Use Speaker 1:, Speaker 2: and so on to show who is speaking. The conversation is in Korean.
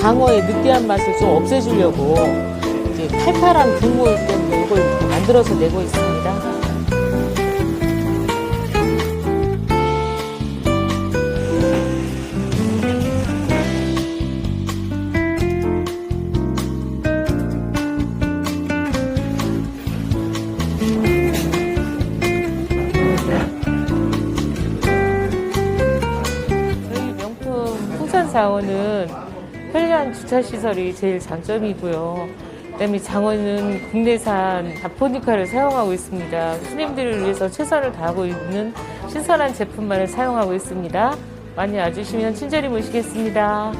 Speaker 1: 장어의 느끼한 맛을 좀 없애주려고 이제 팔팔한 국물 때문에 이걸 만들어서 내고 있습니다. 풍산장어는 편리한 주차시설이 제일 장점이고요. 그다음에 장어는 국내산 자포니카를 사용하고 있습니다. 손님들을 위해서 최선을 다하고 있는 신선한 제품만을 사용하고 있습니다. 많이 와주시면 친절히 모시겠습니다.